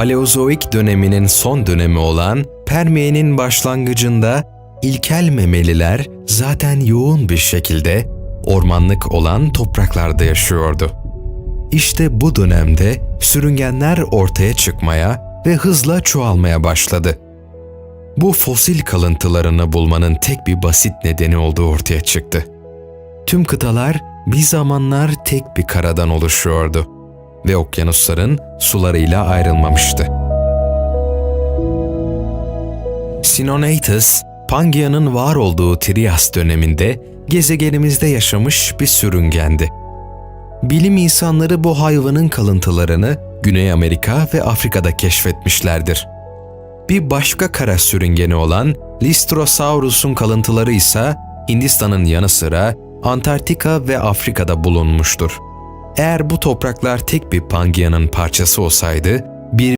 Paleozoik döneminin son dönemi olan Permiye'nin başlangıcında ilkel memeliler zaten yoğun bir şekilde ormanlık olan topraklarda yaşıyordu. İşte bu dönemde sürüngenler ortaya çıkmaya ve hızla çoğalmaya başladı. Bu fosil kalıntılarını bulmanın tek bir basit nedeni olduğu ortaya çıktı. Tüm kıtalar bir zamanlar tek bir karadan oluşuyordu ve okyanusların sularıyla ayrılmamıştı. Sinonatus, Pangea'nın var olduğu Trias döneminde gezegenimizde yaşamış bir sürüngendi. Bilim insanları bu hayvanın kalıntılarını Güney Amerika ve Afrika'da keşfetmişlerdir. Bir başka kara sürüngeni olan Lystrosaurus'un kalıntıları ise Hindistan'ın yanı sıra Antarktika ve Afrika'da bulunmuştur. Eğer bu topraklar tek bir Pangea'nın parçası olsaydı, bir